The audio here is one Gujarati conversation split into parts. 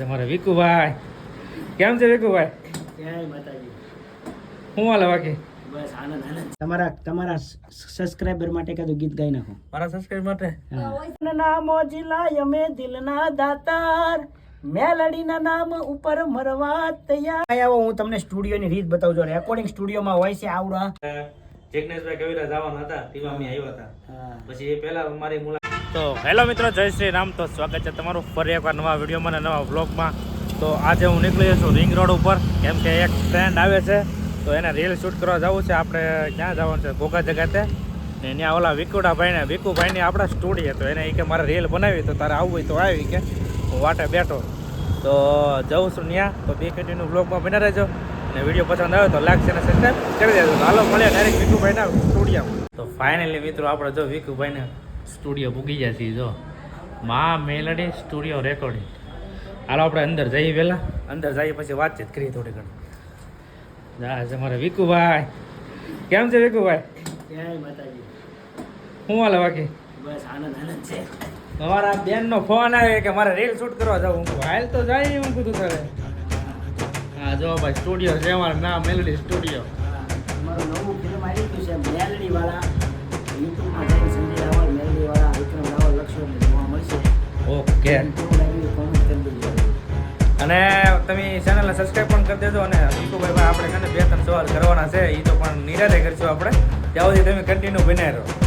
તમારે વિકુભાઈ. કેમ છે વિકુભાઈ? શું હાલ બાકી? તમારા તમારા સબસ્ક્રાઇબર માટે કદું ગીત ગાઈ નાખો. મારા સબસ્ક્રાઇબ માટે? નામો જિલ્લા અમે દિલના દાતાર. મેલડીના નામ ઉપર મરવા તૈયાર. આવો હું તમને સ્ટુડિયોની રીત બતાવજો રેકોર્ડિંગ સ્ટુડિયોમાં હોય છે આવડા જગનેશભાઈ કવિરા જવાના હતા તેમાં અમે આવ્યા હતા. પછી એ પહેલા મારી મુલાકાત તો હેલો મિત્રો, જય શ્રી રામ. તો સ્વાગત છે તમારું ફરી એકવાર નવા વિડીયોમાં અને નવા વ્લોગમાં. તો આજે હું નીકળી છું રિંગ રોડ ઉપર. કેમ કે એક ફ્રેન્ડ આવે છે, તો એને રીલ શૂટ કરવા જવું છે. આપણે ક્યાં જવાનું છે? ઘોઘા જગાતે ને ત્યાં ઓલા વિકુડાભાઈને, વિકુભાઈની આપણા સ્ટુડિયો તો એને એ કે મારે રીલ બનાવી, તો તારે આવવું હોય તો આવી કે. હું વાટે બેઠો. તો જઉં છું ત્યાં. તો બે કેટીનું બ્લોગમાં બના રહેજો. અને વીડિયો પસંદ આવે તો લાગશે અને સબસ્ક્રાઈબ કરી દેજો. હાલો મળ્યા ડાયરેક્ટ વિકુભાઈના સ્ટુડિયોમાં તો ફાઇનલી મિત્રો, આપણે જો વિકુભાઈને સ્ટુડિયો પૂગી ગયા છીએ જો. મા મેલડી સ્ટુડિયો રેકોર્ડિંગ હાલો આપણે અંદર જઈએ પહેલાં. અંદર જઈએ પછી વાતચીત કરીએ થોડી ઘણી. જા છે મારે વિકુભાઈ. કેમ છે વિકુભાઈ? શું હાલે બાકી? બસ આનંદ આનંદ છે. તમારા બેનનો ફોન આવે કે મારે રીલ શૂટ કરવા જવું હું હાલ તો જાય હું કીધું તારે. હા જો ભાઈ સ્ટુડિયો છે અમારું નામ મેલડી સ્ટુડિયો. મારું નવું ફિલ્મ આવી ગયું છે મેલડી વાળા દેજો અને તમે ચેનલને સબસ્ક્રાઈબ પણ કરી દેજો અને વિકુભાઈ આપણે છે ને બે ત્રણ સવાલ કરવાના છે એ તો પણ નિરાતે કરશું આપણે. ત્યાં સુધી તમે કન્ટિન્યુ બનાવી રહો.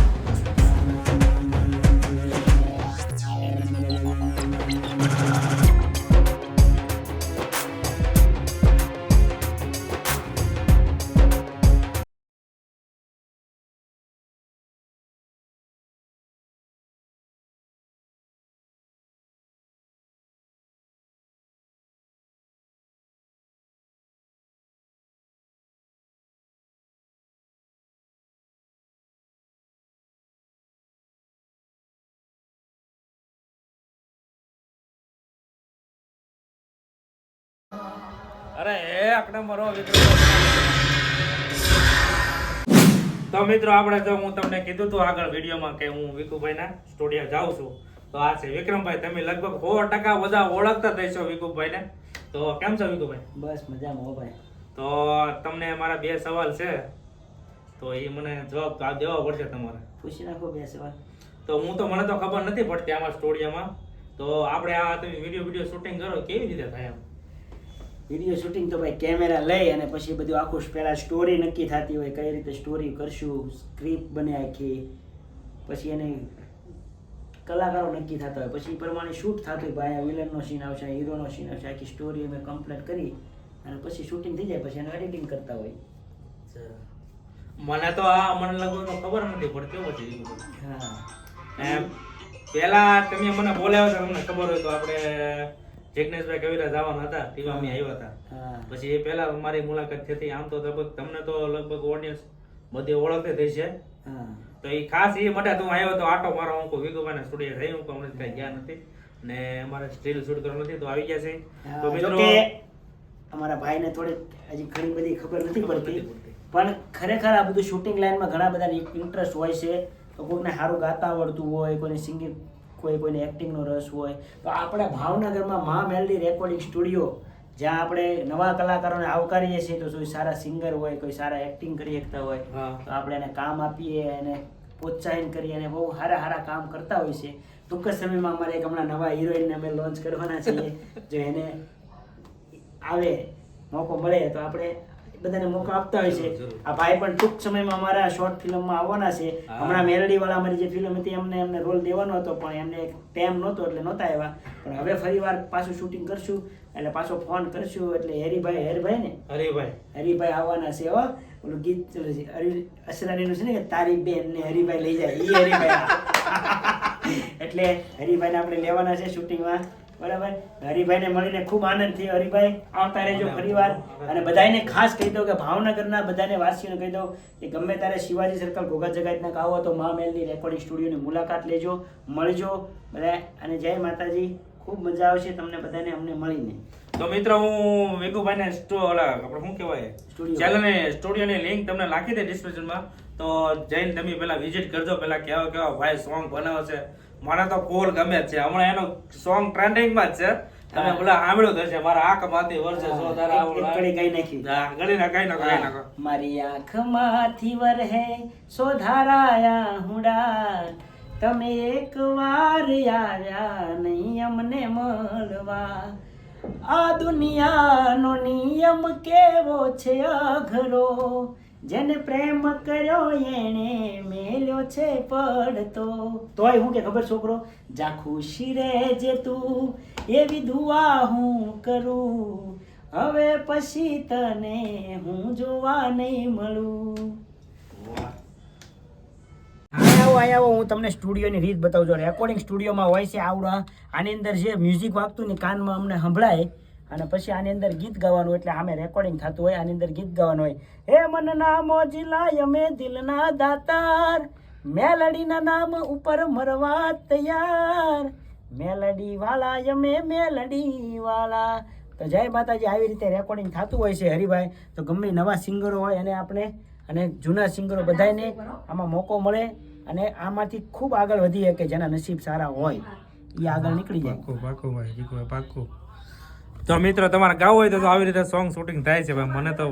અરે એક નંબર હો તો મિત્રો આપણે જો હું તમને કીધું હતું આગળ વિડીયોમાં કે હું વિકુભાઈના સ્ટુડિયો જાઉં છું તો આ છે વિક્રમભાઈ. તમે લગભગ સો ટકા બધા ઓળખતા થઈશો વિકુભાઈને તો કેમ છો વિકુભાઈ બસ મજામાં હો ભાઈ. તો તમને મારા બે સવાલ છે. તો એ મને જવાબ તો આ દેવો પડશે તમારે. પૂછી નાખો બે સવાલ. તો હું તો મને તો ખબર નથી પડતી આમાં સ્ટુડિયોમાં. તો આપણે આ તમે વીડિયો વીડિયો શૂટિંગ કરો કેવી રીતે થાય એમ? વીડિયો શૂટિંગ તો ભાઈ કેમેરા લઈ અને પછી બધું આખું પહેલાં સ્ટોરી નક્કી થતી હોય કઈ રીતે સ્ટોરી કરશું સ્ક્રિપ્ટ બને આખી પછી એને કલાકારો નક્કી થતા હોય. પછી પ્રમાણે શૂટ થતું હોય. ભાઈ વિલનનો સીન આવશે હીરોનો સીન આવશે આખી સ્ટોરી અમે કમ્પ્લીટ કરી અને પછી શૂટિંગ થઈ જાય પછી એનું એડિટિંગ કરતા હોય. મને તો આ મને લગભગ ખબર નથી પડતી પછી હા. એમ પહેલા તમે મને બોલાવ્યો તો તમને ખબર હોય તો આપણે જિગ્નેશભાઈ કવિરા જવાના હતા તેમાં અમે આવ્યા હતા. પછી એ પહેલા મારી મુલાકાત થતી આમ તો લગભગ તમને તો લગભગ ઓડિયન્સ બધી ઓળખતી થઈ છે. તો એ ખાસ એ માટે તું આવ્યો તો આટો મારો હું વિગુભાઈના સ્ટુડિયો થઈ હું હમણાં કઈ ગયા નથી. ને અમારે સ્ટીલ શૂટ કરવાનું નથી તો આવી ગયા છે. તો મિત્રો અમારા ભાઈને થોડી હજી ઘણી બધી ખબર નથી પડતી. પણ ખરેખર આ બધું શૂટિંગ લાઈનમાં ઘણા બધા ઇન્ટરેસ્ટ હોય છે. કોઈને સારું ગાતા આવડતું હોય કોઈને સિંગિંગ કોઈ કોઈને એક્ટિંગનો રસ હોય. તો આપણે ભાવનગરમાં મા મેલડી રેકોર્ડિંગ સ્ટુડિયો જ્યાં આપણે નવા કલાકારોને આવકારીએ છીએ તો કોઈ સારા સિંગર હોય કોઈ સારા એક્ટિંગ કરી શકતા હોય તો આપણે એને કામ આપીએ એને પ્રોત્સાહન કરીએ અને બહુ સારા સારા કામ કરતા હોય છે. ટૂંક જ સમયમાં અમારે એક હમણાં નવા હિરોઈનને અમે લોન્ચ કરવાના છીએ જો એને આવે મોકો મળે તો આપણે બધાને મોકો આપતા હોય છે. આ ભાઈ પણ ટૂંક સમયમાં અમારા શોર્ટ ફિલ્મમાં આવવાના છે. હમણાં મેલડી વાળા અમારી જે ફિલ્મ હતી એમને એમને રોલ દેવાનો હતો પણ એમને ટાઈમ નહોતો એટલે નહોતા આવ્યા. પણ હવે ફરીવાર પાછું શૂટિંગ કરશું એટલે પાછો ફોન કરશું એટલે હેરીભાઈ હેરભાઈ ને? હરિભાઈ. હરિભાઈ આવવાના છે હો. ઓલું ગીત ચાલે છે હરી અસરાનીનું છે ને કે તારી બેન ને હરિભાઈ લઈ જાય એ હરિભાઈ એટલે હરિભાઈને આપણે લેવાના છે શૂટિંગમાં બરાબર? હરિભાઈને મળીને ખૂબ આનંદ થયો. હરિભાઈ આવતા રહેજો ફરીવાર. અને બધાને ખાસ કહી દઉં કે ભાવનગરના બધાને વાસીઓને કહી દઉં કે ગમે ત્યારે શિવાજી સર્કલ ઘોઘા જગાતના આવો તો મા મેલની રેકોર્ડિંગ સ્ટુડિયોની મુલાકાત લેજો મળજો બધા અને જય માતાજી. ખૂબ મજા આવશે તમને બધાને અમને મળીને. તો મિત્રો હું વેગુભાઈને ઓલા આપણે શું કહેવાય. ચેનલને સ્ટુડિયોની લિંક તમને નાખી દે ડિસ્ક્રિપ્શનમાં તો જઈને તમે પહેલાં વિઝિટ કરજો. પહેલાં કેવા કેવા ભાઈ સોંગ બનાવે છે મને તો કોલ ગમે છે. હમણાં એનો સોંગ ટ્રેન્ડિંગમાં જ છે. તમે ભલે સાંભળ્યું તો મારા મારા આંખમાંથી વરસે સો તારા કડી ગાઈ નાખી. હા, ગળી ના કઈ નાખો કઈ નાખો. મારી આંખમાંથી વરહે સોધારાયા હુડા તમે એક વાર આવ્યા નહીં અમને મળવા. આ દુનિયાનો નિયમ કેવો છે અઘરો? જેને પ્રેમ કર્યો એણે મેલ્યો છે પડતો. તોય હું કે ખબર છોકરો? જા ખુશી રે તું, એવી દુઆ હું કરું. હવે પછી તને હું જોવા નહીં મળું. આવો હું તમને સ્ટુડિયોની રીત બતાવું છું. રેકોર્ડિંગ સ્ટુડિયોમાં હોય છે આવડા. આની અંદર જે મ્યુઝિક વાગતું ને કાનમાં અમને સંભળાય અને પછી આની અંદર ગીત ગાવાનું એટલે આમે રેકોર્ડિંગ થતું હોય, આની અંદર ગીત ગાવાનું હોય. હે મનના મોજીલા અમે દિલના દાતાર, મેલડીના નામ ઉપર મરવા તૈયાર. મેલડી વાલા અમે મેલડી વાલા તો જય માતાજી, આવી રીતે રેકોર્ડિંગ થતું હોય છે હરિભાઈ. તો ગમે નવા સિંગરો હોય એને આપણે અને જૂના સિંગરો બધાને આમાં મોકો મળે અને આમાંથી ખૂબ આગળ વધીએ કે જેના નસીબ સારા હોય. એ આગળ નીકળી જાય. પાકું પાકું ભાઈ પાકું તો મિત્રો તમારે ગાવ હોય તો આવી રીતે સોંગ શૂટિંગ થાય છે ભાઈ મને તો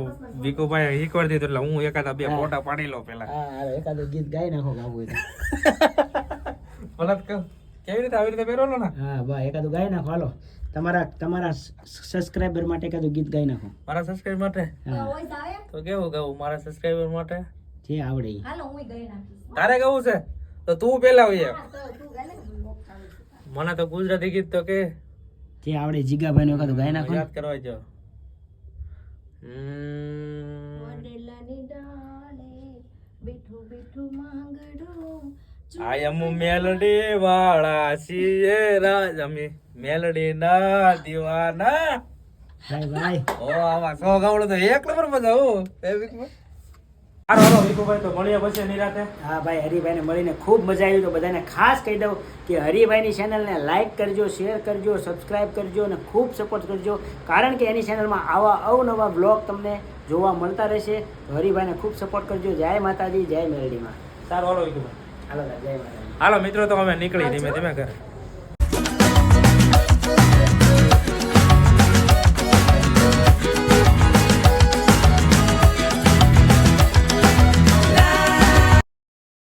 વિકુભાઈ શીખવાડી દીધું એટલે હું એકાદા બે ફોટા પાડી લઉં પેલા હા હાલો, એકાદું ગીત ગાઈ નાખો ગાવું હોય તો. મને કેવી રીતે આવી રીતે પહેરવાનો ને? હા ભાઈ એકાદું ગાઈ નાખો હાલો. તમારા તમારા સબસ્ક્રાઇબર માટે એકાદું ગીત ગાઈ નાખો. મારા સબસ્ક્રાઇબર માટે? હા. તો કેવું ગાવું મારા સબસ્ક્રાઇબર માટે? જે આવડે ઈ. તારે ગાવું છે? તો તું પેલા હોય મને તો ગુજરાતી ગીત તો કે જે આવડે જીગાભાઈ નું ગાય નાખો યાદ કરવા જો. હમ. મેલડી વાળા છીએ રાજ. અમે મેલડી ના દીવાના. ભાઈ ભાઈ. ઓ આવા સો ગાવડો તો એક નંબરમાં જાઉં. એ વીકમાં? હારો વિકુભાઈ તો મળીએ પછી નિરાતે હા ભાઈ હરિભાઈને મળીને ખૂબ મજા આવી. તો બધાને ખાસ કહી દઉં કે હરિભાઈની ચેનલને લાઈક કરજો શેર કરજો સબસ્ક્રાઈબ કરજો અને ખૂબ સપોર્ટ કરજો. કારણ કે એની ચેનલમાં આવા અવનવા બ્લોગ તમને જોવા મળતા રહેશે. તો હરિભાઈને ખૂબ સપોર્ટ કરજો. જય માતાજી જય મેરડીમાં. સારું હાલો વિકુભાઈ હાલો જય માતાજી. હાલો મિત્રો તો અમે નીકળી ધીમે ધીમે ઘરે.